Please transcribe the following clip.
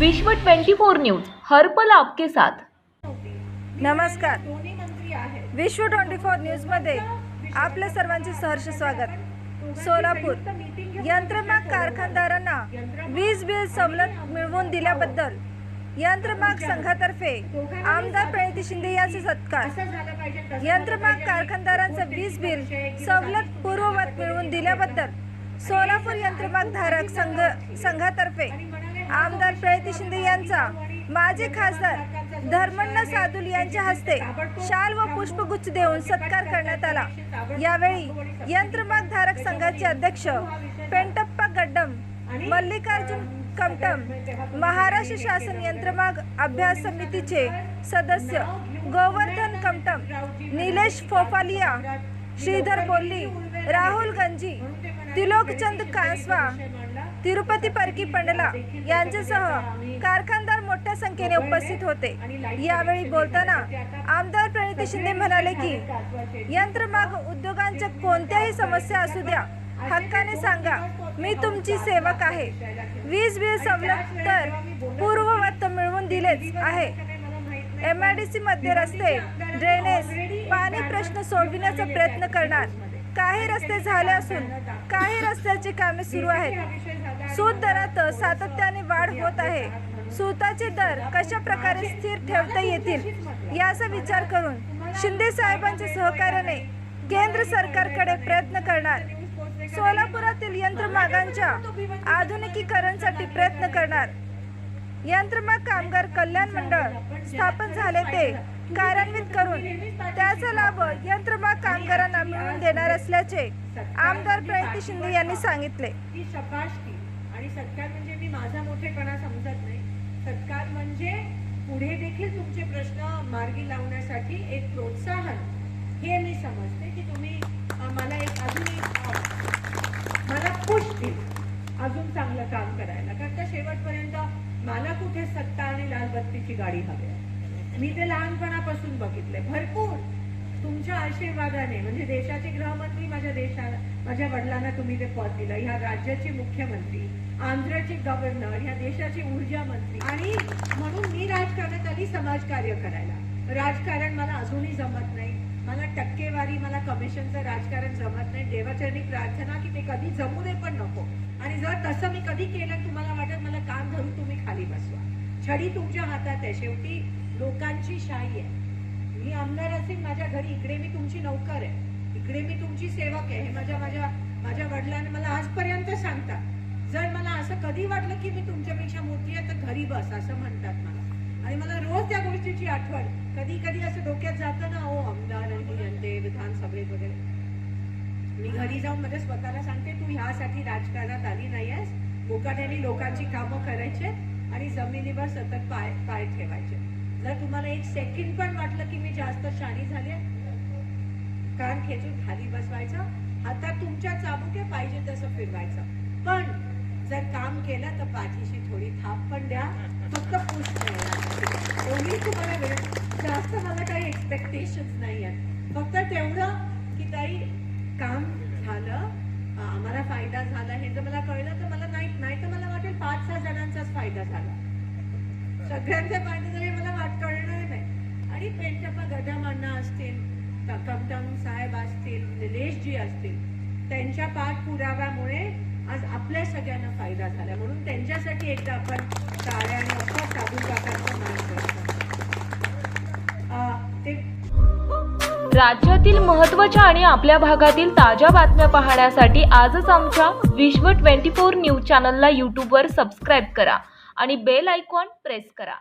विश्व 24 न्यूज हर पल आपके साथ. नमस्कार. विश्व ट्वेंटी फोर न्यूजमध्ये आपल्या सर्वांचे सहर्ष स्वागत. सोलापूर यंत्रमाग कारखानदारांना वीज बिल सवलत मिळवून दिल्याबद्दल यंत्रमाग संघातर्फे आमदार प्रणिती शिंदे यांचे सत्कार. यंत्रमाग कारखानदारांचं वीज बिल सवलत पूर्ववत मिळवून दिल्याबद्दल सोलापूर यंत्रमाग धारक संघ संघातर्फे आमदार प्रयती शिंदे यांचा माजी खासदार धर्मण्ण सादुल यांच्या हस्ते शाल व पुष्पगुच्छ देऊन सत्कार करण्यात आला. यावेळी यंत्रमाग धारक संघाचे अध्यक्ष पेंटप्पा गड्डम मल्लिकार्जुन कमटम महाराष्ट्र शासन यंत्रमाग अभ्यास समितीचे सदस्य गोवर्धन कमटम निलेश फोफालिया श्रीधर बोल्ली राहुल गंजी तिलोकचंद कासवा तिरुपती परकी पंडला यांच्यासह कारखानदार मोठ्या संख्येने उपस्थित होते. यावेळी बोलताना आमदार प्रणिती शिंदे म्हणाले की यंत्रमाग उद्योगांच्या कोणत्याही समस्या असू द्या. हक्काने सांगा मी तुमची सेवक आहे. वीज बिल सवलत तर पूर्ववत मिळवून दिलेच आहे. एम आय डी सी मध्ये रस्ते ड्रेनेज पाणी प्रश्न सोडविण्याचा प्रयत्न करणार. काही रस्ते झाले असून काही रस्त्याची कामे सुरू आहेत. सूत दरात सातत्याने वाढ होत आहे. सूताचे दर कशा प्रकारे स्थिर ठेवता येतील याचा विचार करून शिंदे साहेबांच्या सहकार्याने केंद्र सरकारकडे प्रयत्न करणार. सोलापुरातील यंत्रमागांच्या आधुनिकीकरणासाठी प्रयत्न करणार. यंत्रमाग कामगार कल्याण मंडळ स्थापन झाले ते कार्यान्वित करून त्याचा लाभ यंत्रमाग कामगारांना मिळवून देणार असल्याचे आमदार प्रणिती शिंदे यांनी सांगितले. की आणि सत्कार म्हणजे मी माझा मोठेपणा समजत नाही. सत्कार म्हणजे पुढे देखील तुमचे प्रश्न मार्गी लावण्यासाठी एक प्रोत्साहन. हे मी समजते की तुम्ही मला एक अजून एक, मला खुश दिली अजून चांगलं काम करायला. कारण का शेवटपर्यंत मला कुठे सत्ता आणि लालबत्तीची गाडी हवी आहे? मी ते लहानपणापासून बघितले भरपूर. तुमच्या आशीर्वादाने म्हणजे देशाचे गृहमंत्री माझ्या देशाला माझ्या वडिलांना तुम्ही ते पद दिलं. ह्या राज्याचे मुख्यमंत्री आंध्रचे गव्हर्नर ह्या देशाचे ऊर्जा मंत्री. आणि म्हणून मी राजकारणात आली समाजकार्य करायला. राजकारण मला अजूनही जमत नाही. मला टक्केवारी मला कमिशनचं राजकारण जमत नाही. देवाचरणी प्रार्थना की ते कधी जमू दे पण नको. आणि जर तसं मी कधी केलं तुम्हाला वाटत मला काम धरून तुम्ही खाली बसवा. छडी तुमच्या हातात आहे. शेवटी लोकांची शाही आहे. मी आमदार असेल माझ्या घरी. इकडे मी तुमची नौकर आहे. इकडे मी तुमची सेवक आहे. हे माझ्या माझ्या माझ्या वडिलांनी मला आजपर्यंत सांगतात. जर मला असं कधी वाटलं की मी तुमच्यापेक्षा मोठी आहे तर घरी बस असं म्हणतात मला. आणि मला रोज त्या गोष्टीची आठवण. कधी कधी असं डोक्यात जातं ना ओ आमदार आणि विधानसभेत वगैरे. मी घरी जाऊन माझ्या स्वतःला सांगते तू ह्यासाठी राजकारणात आली नाही आहेस मोकाट्याने लोकांची कामं करायचे आणि जमिनीवर सतत पाय पाय ठेवायचे. जर तुम्हाला एक सेकंड पण वाटलं की मी जास्त शाणी झाले कान खेचून खाली बसवायचं. हातात तुमच्या चाबुके पाहिजे तसं फिरवायचं. पण जर काम केलं तर पाठीशी थोडी थाप पण द्या. फक्त पुश कोणी तुम्हाला वेळ जास्त मला काही एक्सपेक्टेशन नाही आहेत. फक्त तेवढं की ताई काम झालं आम्हाला फायदा झाला. हे जर मला कळलं तर मला नाही नाही तर मला वाटेल पाच सहा जणांचाच फायदा झाला. सगळ्यांचे फायदे झाले मला आणि पेंटप्पा गदामांना असतील कमटम साहेब असतील निलेशजी असतील त्यांच्या पाठपुराव्यामुळे आज आपल्या सगळ्यांना फायदा झाला. म्हणून त्यांच्यासाठी एकदा आपण टाळ्यांना साधू काकांचा मान करतो ते राज्यातील महत्त्वाच्या आणि आपल्या भागातील ताज्या बातम्या पाहण्यासाठी आजच आमच्या विश्व 24 न्यूज चॅनलला यूट्यूबवर सबस्क्राईब करा आणि बेल आयकॉन प्रेस करा.